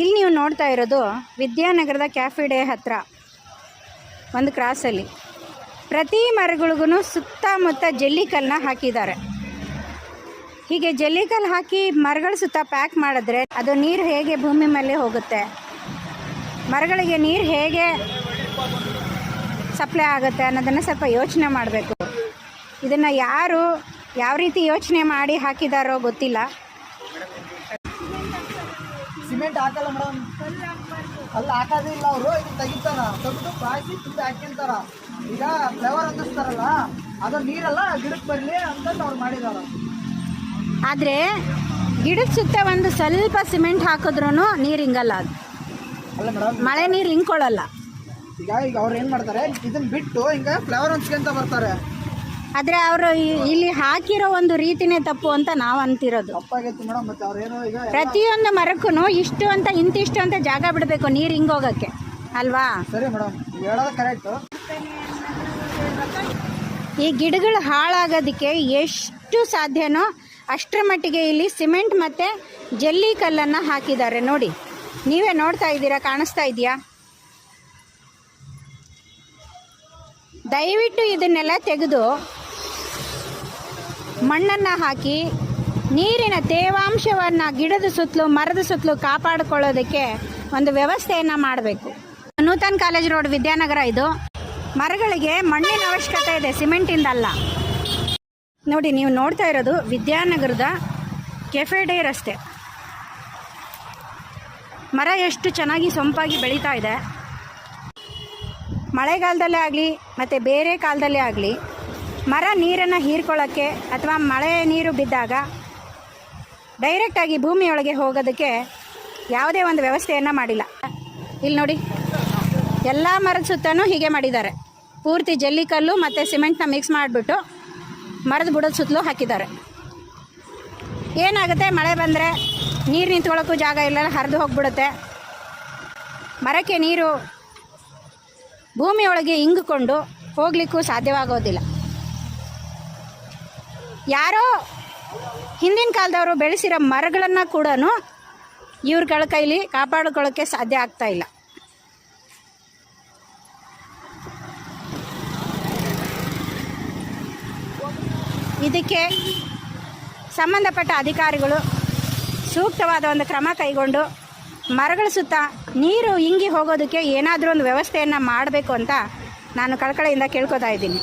ಇಲ್ಲಿ ನೀವು ನೋಡ್ತಾ ಇರೋದು ವಿದ್ಯಾನಗರದ ಕ್ಯಾಫೆ ಡೇ ಹತ್ರ, ಒಂದು ಕ್ರಾಸಲ್ಲಿ ಪ್ರತಿ ಮರಗಳಿಗೂ ಸುತ್ತಮುತ್ತ ಜಲ್ಲಿಕಲ್ಲನ್ನ ಹಾಕಿದ್ದಾರೆ. ಹೀಗೆ ಜಲ್ಲಿಕಲ್ಲು ಹಾಕಿ ಮರಗಳ ಸುತ್ತ ಪ್ಯಾಕ್ ಮಾಡಿದ್ರೆ ಅದು ನೀರು ಹೇಗೆ ಭೂಮಿ ಮೇಲೆ ಹೋಗುತ್ತೆ? ಮರಗಳಿಗೆ ನೀರು ಹೇಗೆ ಸಪ್ಲೈ ಆಗುತ್ತೆ ಅನ್ನೋದನ್ನು ಸ್ವಲ್ಪ ಯೋಚನೆ ಮಾಡಬೇಕು. ಇದನ್ನು ಯಾರು ಯಾವ ರೀತಿ ಯೋಚನೆ ಮಾಡಿ ಹಾಕಿದಾರೋ ಗೊತ್ತಿಲ್ಲ. ಸಿಮೆಂಟ್ ಹಾಕಲ್ಲ ಮೇಡಮ್. ಅಲ್ಲಿ ಹಾಕೋದಿಲ್ಲ ಅವರು ಇದು ತೆಗಿತಾರ ತೆಗೆದು ಬಾಯಿಸಿ ತುಂಬ ಹಾಕಿಂತಾರ ಈಗ ಫ್ಲೇವರ್ ಅಂದಿಸ್ತಾರಲ್ಲ ಅದು ನೀರೆಲ್ಲ ಗಿಡಕ್ಕೆ ಬರಲಿ ಅಂತಂದು ಅವ್ರು ಮಾಡಿದಾರ. ಆದರೆ ಗಿಡದ ಸುತ್ತ ಒಂದು ಸ್ವಲ್ಪ ಸಿಮೆಂಟ್ ಹಾಕಿದ್ರೂ ನೀರು ಹಿಂಗಲ್ಲ ಅದು. ಅಲ್ಲ ಮೇಡಮ್ ಮಳೆ ನೀರು ಹಿಂಕೊಳ್ಳಲ್ಲ ಈಗ ಈಗ ಅವ್ರು ಏನು ಮಾಡ್ತಾರೆ ಇದನ್ನು ಬಿಟ್ಟು ಹಿಂಗೆ ಫ್ಲವರ್ ಹಂಚ್ಕೊಂತ ಬರ್ತಾರೆ. ಆದರೆ ಅವರು ಇಲ್ಲಿ ಹಾಕಿರೋ ಒಂದು ರೀತಿನೇ ತಪ್ಪು ಅಂತ ನಾವು ಅಂತಿರೋದು. ಪ್ರತಿಯೊಂದು ಮರಕ್ಕೂ ಇಷ್ಟು ಅಂತ ಇಂತಿಷ್ಟು ಅಂತ ಜಾಗ ಬಿಡಬೇಕು ನೀರು ಹಿಂಗೋಗಕ್ಕೆ ಅಲ್ವಾ? ಈ ಗಿಡಗಳು ಹಾಳಾಗೋದಕ್ಕೆ ಎಷ್ಟು ಸಾಧ್ಯನೋ ಅಷ್ಟರ ಮಟ್ಟಿಗೆ ಇಲ್ಲಿ ಸಿಮೆಂಟ್ ಮತ್ತು ಜಲ್ಲಿ ಕಲ್ಲನ್ನು ಹಾಕಿದ್ದಾರೆ ನೋಡಿ. ನೀವೇ ನೋಡ್ತಾ ಇದ್ದೀರಾ ಕಾಣಿಸ್ತಾ ಇದೆಯಾ ದಯವಿಟ್ಟು ಇದನ್ನೆಲ್ಲ ತೆಗೆದು ಮಣ್ಣನ್ನು ಹಾಕಿ ನೀರಿನ ತೇವಾಂಶವನ್ನು ಗಿಡದ ಸುತ್ತಲೂ, ಮರದ ಸುತ್ತಲೂ ಕಾಪಾಡಿಕೊಳ್ಳೋದಕ್ಕೆ ಒಂದು ವ್ಯವಸ್ಥೆಯನ್ನು ಮಾಡಬೇಕು. ನೂತನ್ ಕಾಲೇಜ್ ರೋಡ್ ವಿದ್ಯಾನಗರ ಇದು. ಮರಗಳಿಗೆ ಮಣ್ಣಿನ ಅವಶ್ಯಕತೆ ಇದೆ ಸಿಮೆಂಟಿಂದ ಅಲ್ಲ ನೋಡಿ, ನೀವು ನೋಡ್ತಾ ಇರೋದು ವಿದ್ಯಾನಗರದ ಕೆಫೆ ಡೇ ರಸ್ತೆ. ಮರ ಎಷ್ಟು ಚೆನ್ನಾಗಿ ಸೊಂಪಾಗಿ ಬೆಳೀತಾ ಇದೆ. ಮಳೆಗಾಲದಲ್ಲೇ ಆಗಲಿ, ಮತ್ತು ಬೇರೆ ಕಾಲದಲ್ಲೇ ಆಗಲಿ ಮರ ನೀರನ್ನು ಹೀರ್ಕೊಳ್ಳೋಕ್ಕೆ ಅಥವಾ ಮಳೆ ನೀರು ಬಿದ್ದಾಗ ಡೈರೆಕ್ಟಾಗಿ ಭೂಮಿಯೊಳಗೆ ಹೋಗೋದಕ್ಕೆ ಯಾವುದೇ ಒಂದು ವ್ಯವಸ್ಥೆಯನ್ನು ಮಾಡಿಲ್ಲ. ಇಲ್ಲಿ ನೋಡಿ, ಎಲ್ಲ ಮರದ ಸುತ್ತನೂ ಹೀಗೆ ಮಾಡಿದ್ದಾರೆ. ಪೂರ್ತಿ ಜಲ್ಲಿಕಲ್ಲು ಮತ್ತು ಸಿಮೆಂಟ್ನ ಮಿಕ್ಸ್ ಮಾಡಿಬಿಟ್ಟು ಮರದ ಬುಡದ ಸುತ್ತಲೂ ಹಾಕಿದ್ದಾರೆ. ಏನಾಗುತ್ತೆ? ಮಳೆ ಬಂದರೆ ನೀರು ನಿಂತ್ಕೊಳ್ಳೋಕ್ಕೂ ಜಾಗ ಇಲ್ಲ, ಹರಿದು ಹೋಗ್ಬಿಡುತ್ತೆ. ಮರಕ್ಕೆ ನೀರು ಭೂಮಿಯೊಳಗೆ ಇಂಗಿಕೊಂಡು ಹೋಗ್ಲಿಕ್ಕೂ ಸಾಧ್ಯವಾಗೋದಿಲ್ಲ. ಯಾರೋ ಹಿಂದಿನ ಕಾಲದವರು ಬೆಳೆಸಿರೋ ಮರಗಳನ್ನು ಕೂಡ ಇವ್ರಗಳ ಕೈಲಿ ಕಾಪಾಡಿಕೊಳ್ಳೋಕ್ಕೆ ಸಾಧ್ಯ ಆಗ್ತಾ ಇಲ್ಲ. ಇದಕ್ಕೆ ಸಂಬಂಧಪಟ್ಟ ಅಧಿಕಾರಿಗಳು ಸೂಕ್ತವಾದ ಒಂದು ಕ್ರಮ ಕೈಗೊಂಡು ಮರಗಳ ಸುತ್ತ ನೀರು ಇಂಗಿ ಹೋಗೋದಕ್ಕೆ ಏನಾದರೂ ಒಂದು ವ್ಯವಸ್ಥೆಯನ್ನು ಮಾಡಬೇಕು ಅಂತ ನಾನು ಕಳಕಳೆಯಿಂದ ಕೇಳ್ಕೊತಾ ಇದ್ದೀನಿ.